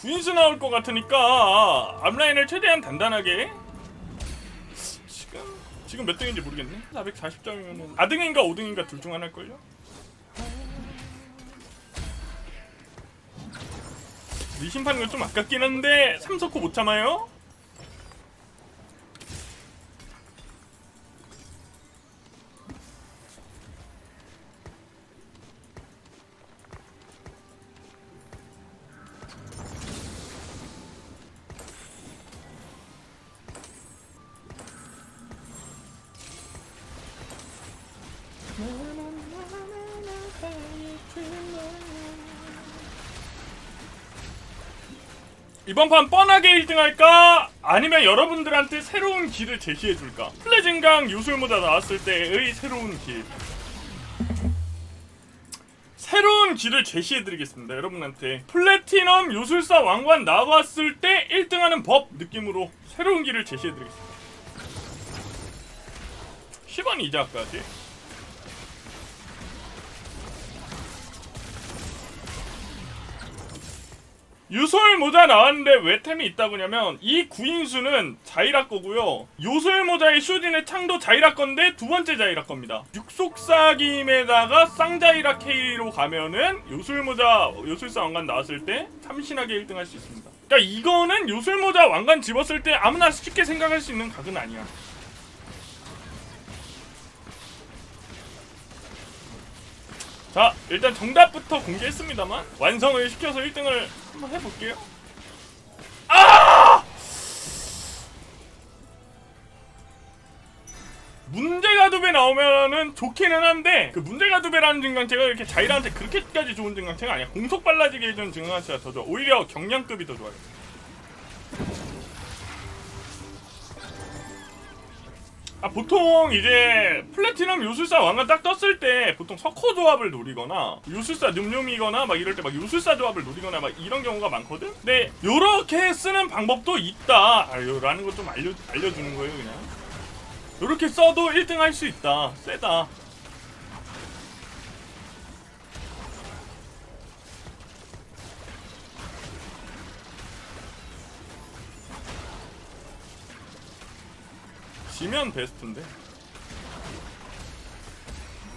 구인수 나올 것 같으니까 앞라인을 최대한 단단하게 지금 지금 몇 등인지 모르겠네 440점이면은 4등인가 5등인가 둘 중 하나일걸요? 리심판은 좀 아깝긴 한데 3석호 못 참아요? 이번 판 뻔하게 1등 할까? 아니면 여러분들한테 새로운 길을 제시해줄까? 플레진강 요술모자 나왔을 때의 새로운 길. 새로운 길을 제시해드리겠습니다, 여러분한테. 플래티넘 요술사 왕관 나왔을 때 1등하는 법 느낌으로 새로운 길을 제시해드리겠습니다. 10원 이자까지. 요술 모자 나왔는데 왜 템이 있다고냐면 이 구인수는 자이라 거고요. 요술 모자의 슈딘의 창도 자이라 건데 두 번째 자이라 겁니다. 육속사김에다가 쌍자이라 K로 가면은 요술 모자 요술사 왕관 나왔을 때 참신하게 1등 할 수 있습니다. 그러니까 이거는 요술 모자 왕관 집었을 때 아무나 쉽게 생각할 수 있는 각은 아니야. 자 일단 정답부터 공개했습니다만 완성을 시켜서 1등을 한번 해볼게요. 아! 문제가 두 배 나오면은 좋기는 한데 그 문제가 두 배라는 증강체가 이렇게 자이라한테 그렇게까지 좋은 증강체가 아니야. 공속 빨라지게 해주는 증강체가 더 좋아. 오히려 경량급이 더 좋아요 아 보통 이제 플래티넘 요술사 왕관 딱 떴을 때 보통 석호 조합을 노리거나 요술사 늠름이거나 막 이럴 때 막 요술사 조합을 노리거나 막 이런 경우가 많거든. 근데 요렇게 쓰는 방법도 있다. 아, 요라는 거좀 알려 알려주는 거예요 그냥. 요렇게 써도 1등 할 수 있다. 세다. 지면 베스트인데.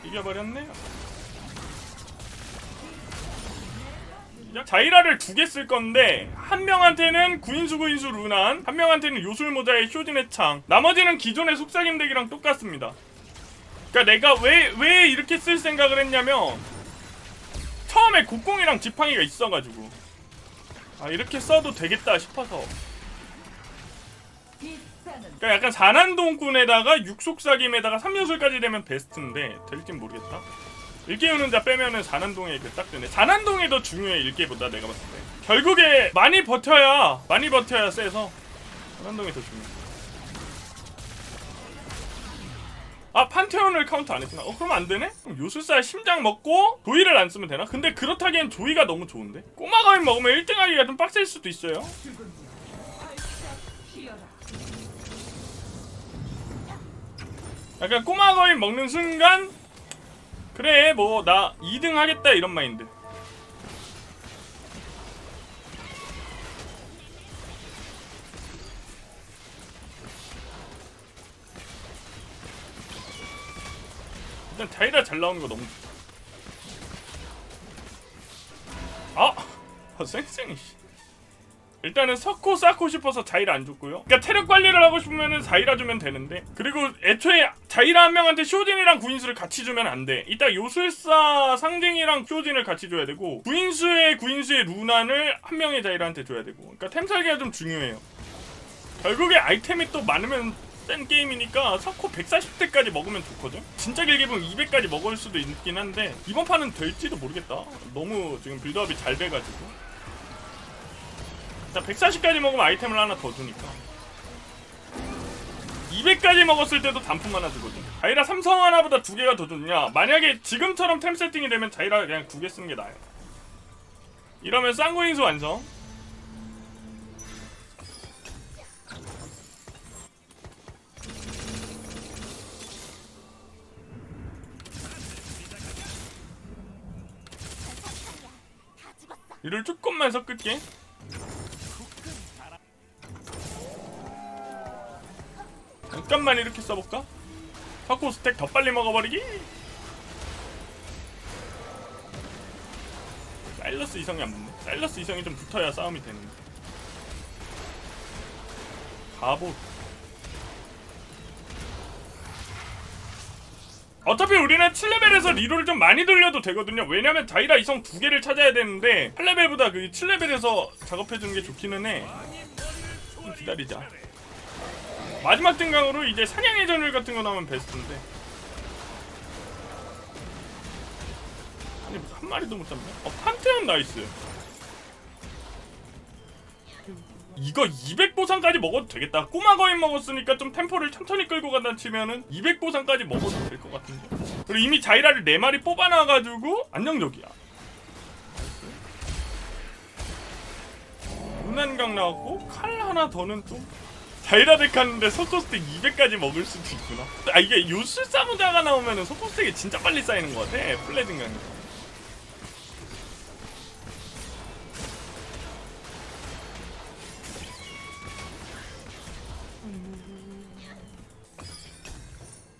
이겨버렸네요 야, 자이라를 두 개 쓸 건데 한 명한테는 구인수 구인수 루난 한 명한테는 요술 모자의 쇼진의 창. 나머지는 기존의 속삭임 덱이랑 똑같습니다. 그러니까 내가 왜 왜 이렇게 쓸 생각을 했냐면 처음에 국공이랑 지팡이가 있어가지고. 아 이렇게 써도 되겠다 싶어서 그러니까 약간 사난동꾼에다가 육속사김에다가 삼요술까지 되면 베스트인데 될진 모르겠다. 일개우는 자 빼면은 사난동에 그딱 되네. 사난동이 더 중요해 일개보다 내가 봤을 때. 결국에 많이 버텨야 많이 버텨야 세서 사난동이 더 중요해. 아 판테온을 카운트 안 했구나. 어 그럼 안 되네? 그럼 요술사 심장 먹고 조이를 안 쓰면 되나? 근데 그렇다기엔 조이가 너무 좋은데. 꼬마거인 먹으면 1등 하기가 좀 빡셀 수도 있어요. 약간 꼬마 거인 먹는 순간 그래 뭐 나 2등 하겠다 이런 마인드 일단 자이라 잘 나오는 거 너무 아! 아 쌩쌩이 씨. 일단은 석호 쌓고 싶어서 자이라 안 줬고요. 그러니까 체력 관리를 하고 싶으면은 자이라 주면 되는데 그리고 애초에 자이라 한 명한테 쇼진이랑 구인수를 같이 주면 안 돼. 이따 요술사 상징이랑 쇼진을 같이 줘야 되고 구인수의 구인수의 루난을 한 명의 자이라한테 줘야 되고. 그러니까 템 살기가 좀 중요해요. 결국에 아이템이 또 많으면 센 게임이니까 석호 140대까지 먹으면 좋거든. 진짜 길게 보면 200까지 먹을 수도 있긴 한데 이번 판은 될지도 모르겠다. 너무 지금 빌드업이 잘 돼가지고. 자 140까지 먹으면 아이템을 하나 더 주니까. 200까지 먹었을 때도 단품 하나 주거든 자이라 삼성 하나보다 두 개가 더 좋냐? 만약에 지금처럼 템 세팅이 되면 자이라 그냥 두 개 쓰는 게 나아요. 이러면 쌍구인수 완성. 이를 조금만 섞을게 잠깐만 이렇게 써볼까? 석고 스택 더 빨리 먹어버리기. 사일러스 이성이 안 붙네. 사일러스 이성이 좀 붙어야 싸움이 되는데. 가보. 어차피 우리는 7레벨에서 리롤을 좀 많이 돌려도 되거든요. 왜냐면 자이라 이성 두 개를 찾아야 되는데 8레벨보다 그 7레벨에서 작업해주는 게 좋기는 해. 좀 기다리자 마지막 등강으로 이제 사냥의 전율 같은 거 나오면 베스트인데. 아니 한 마리도 못 잡네? 어 판테온 나이스. 이거 200보상까지 먹어도 되겠다. 꼬마 거인 먹었으니까 좀 템포를 천천히 끌고 간다 치면은 200보상까지 먹어도 될 것 같은데. 그리고 이미 자이라를 4마리 뽑아놔가지고 안정적이야. 문난강 나왔고 칼 하나 더는 좀 자이라 덱 하는데 속도스택 200까지 먹을 수도 있구나. 아 이게 요술 사무자가 나오면은 속도스택이 진짜 빨리 쌓이는 것 같아 플레딩강이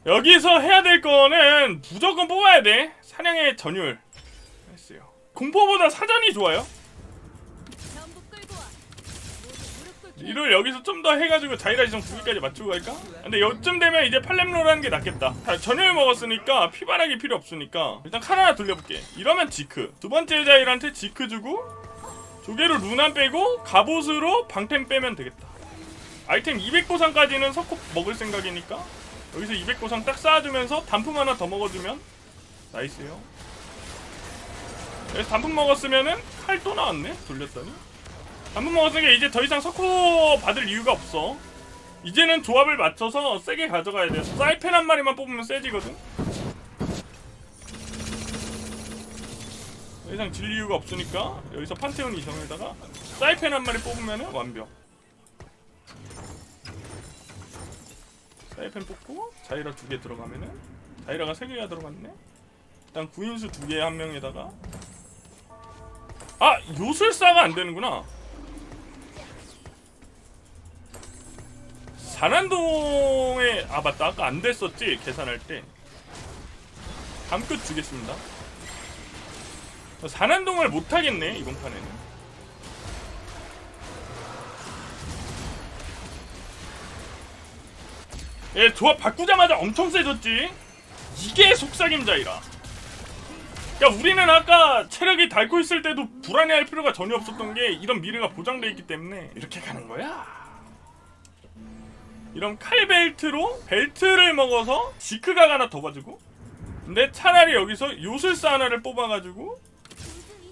여기서 해야 될 거는 무조건 뽑아야 돼. 사냥의 전율. 했어요. 공포보다 사전이 좋아요 이를 여기서 좀 더 해가지고 자이라 지성 9기까지 맞추고 갈까? 근데 요쯤 되면 이제 팔렘로라는 게 낫겠다. 자, 전열 먹었으니까 피바라기 필요 없으니까 일단 칼 하나 돌려볼게. 이러면 지크. 두 번째 자이라한테 지크 주고 조개로 루난 빼고 갑옷으로 방템 빼면 되겠다. 아이템 200보상까지는 석고 먹을 생각이니까 여기서 200보상 딱 쌓아주면서 단품 하나 더 먹어주면 나이스요. 여기서 단품 먹었으면은 칼 또 나왔네. 돌렸더니 단품 먹었으니까 이제 더 이상 석호 받을 이유가 없어. 이제는 조합을 맞춰서 세게 가져가야 돼. 사이펜 한 마리만 뽑으면 세지거든. 더 이상 질 이유가 없으니까 여기서 판테온 이성에다가 사이펜 한 마리 뽑으면 완벽. 사이펜 뽑고 자이라 두 개 들어가면은 자이라가 세 개가 들어갔네. 일단 구인수 두 개 한 명에다가. 아 요술사가 안 되는구나 산안동에 아 맞다. 아까 안 됐었지 계산할 때. 담끝 주겠습니다. 산안동을 못 하겠네 이번 판에는. 예 조합 바꾸자마자 엄청 세졌지. 이게 속삭임자이라. 야 우리는 아까 체력이 닳고 있을 때도 불안해할 필요가 전혀 없었던 게 이런 미래가 보장돼 있기 때문에 이렇게 가는 거야 이런 칼벨트로 벨트를 먹어서 지크가 하나 더 가지고 근데 차라리 여기서 요술사 하나를 뽑아가지고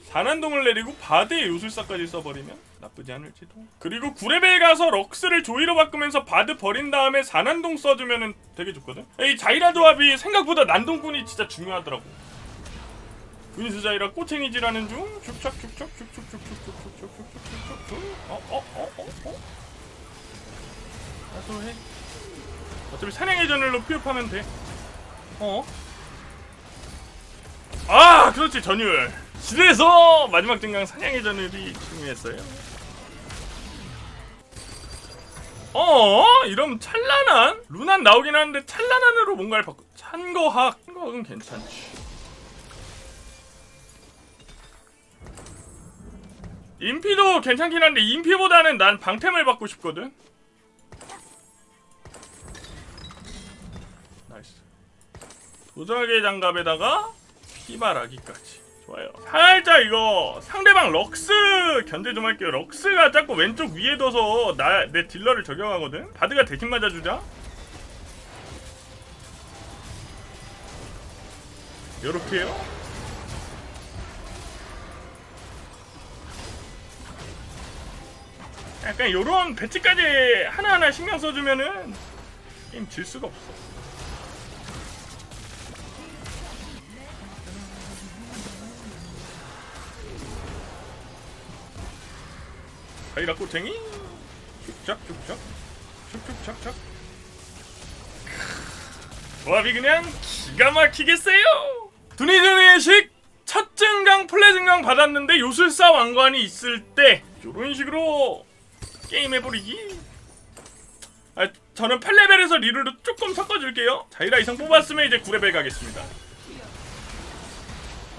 산안동을 내리고 바드에 요술사까지 써버리면 나쁘지 않을지도 그리고 구레벨 가서 럭스를 조이로 바꾸면서 바드 버린 다음에 산안동 써주면 되게 좋거든 이 자이라 조합이 생각보다 난동꾼이 진짜 중요하더라고 군수 자이라 꼬챙이질하는 중 슉착 슉착 슉슉슉슉슉슉슉슉슉슉슉 어어어어어 사소해 어차피 사냥의 전율로 피업하면 돼 어? 아 그렇지 전율 그래서 마지막 등강 사냥의 전율이 중요했어요 어? 이러면 찬란한? 루난 나오긴 하는데 찬란한으로 뭔가를 바꾸 찬거학 찬거학은 괜찮지 인피도 괜찮긴 한데 인피보다는 난 방템을 받고 싶거든 도자기 장갑에다가 피바라기까지. 좋아요. 살짝 이거 상대방 럭스 견제 좀 할게요. 럭스가 자꾸 왼쪽 위에 둬서 나, 내 딜러를 저격하거든? 바드가 대신 맞아주자. 요렇게요. 약간 요런 배치까지 하나하나 신경 써주면은 게임 질 수가 없어 자이라 꼬챙이? 슉착 슉착 슉슉착착 조합이 그냥 기가 막히겠어요. 두니즈의식! 첫 증강 플레 증강 받았는데 요술사 왕관이 있을 때 요런 식으로 게임 해버리기? 아, 저는 8레벨에서 리루를 조금 섞어줄게요. 자이라 이상 뽑았으면 이제 9레벨 가겠습니다.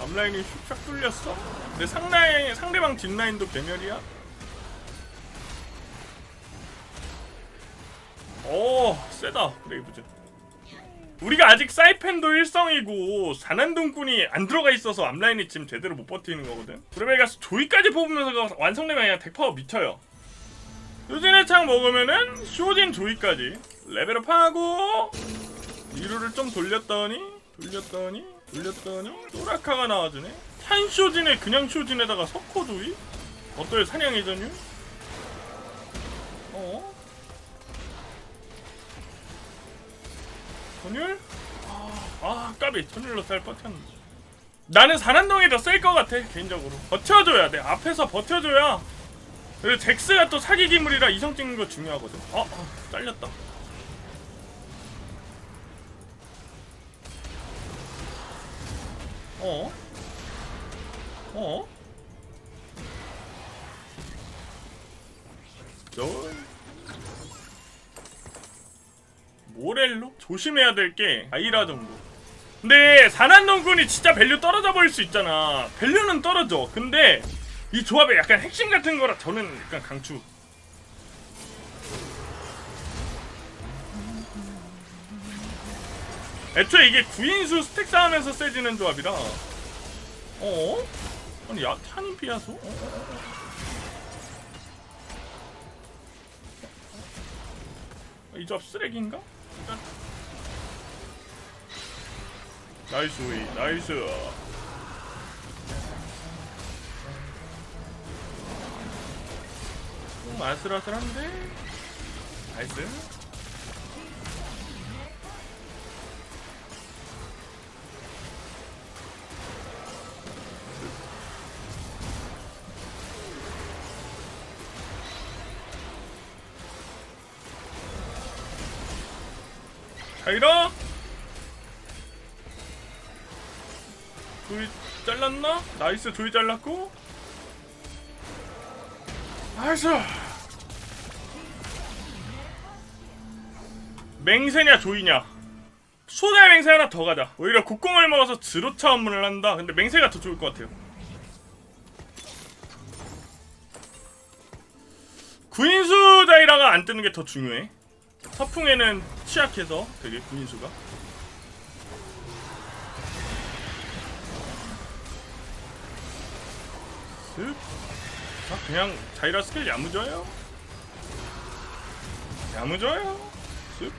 앞라인이 슉샥 뚫렸어? 근데 상라인, 상대방 뒷라인도 개멸이야? 오 세다 브레이브즈 우리가 아직 사이펜도 일성이고 사난동꾼이 안 들어가 있어서 앞라인이 지금 제대로 못 버티는 거거든 브레벨 가서 조이까지 뽑으면서 완성되면 그냥 덱파워 미쳐요 요진의 창 먹으면은 쇼진 조이까지 레벨업하고 리루를 좀 돌렸더니 돌렸더니 돌렸더니 또라카가 나와주네 탄 쇼진에 그냥 쇼진에다가 석호 조이? 어떨 사냥의 전율? 어? 전율? 아, 아 까비 전율로 잘 버텼는데 나는 산안동이 더셀것 같아 개인적으로 버텨줘야 돼 앞에서 버텨줘야 그리고 잭스가 또 사기 기물이라 이성 찍는 거 중요하거든 어? 어 잘렸다 어? 어? 저 모렐로? 조심해야 될 게 아이라 정도 근데 산안동군이 진짜 밸류 떨어져 버릴 수 있잖아 밸류는 떨어져 근데 이 조합의 약간 핵심 같은 거라 저는 약간 강추 애초에 이게 구인수 스택 쌓으면서 세지는 조합이라 어? 아니 야 탄인 피하소? 어, 어, 어. 이 조합 쓰레기인가? 나이스 웨이 나이스. 좀 아슬아슬한데? 나이스 자이라 조이 잘랐나? 나이스 조이 잘랐고. 나이스! 맹세냐 조이냐? 소다의 맹세 하나 더 가자. 오히려 국공을 먹어서 드로차 업무를 한다. 근데 맹세가 더 좋을 것 같아요. 구인수 자이라가 안 뜨는 게 더 중요해 서풍에는 취약해서 되게 구인수가 슥. 아, 그냥 자이라 스킬 야무져요. 야무져요. 슥.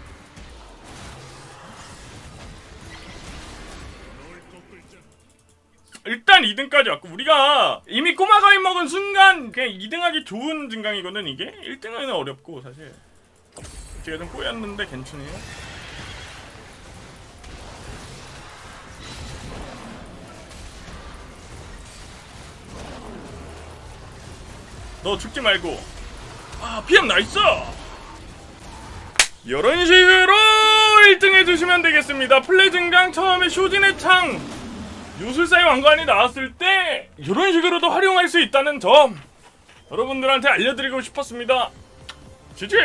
일단 2등까지 왔고 우리가 이미 꼬마가위 먹은 순간 그냥 2등하기 좋은 증강이거든 이게 1등은 어렵고 사실 좀 꼬였는데 괜찮아요. 너 죽지 말고. 아 피엠 나이스! 이런 식으로 1등 해주시면 되겠습니다. 플레이 증강 처음에 쇼진의 창. 요술사의 왕관이 나왔을 때 이런 식으로도 활용할 수 있다는 점 여러분들한테 알려드리고 싶었습니다. 지지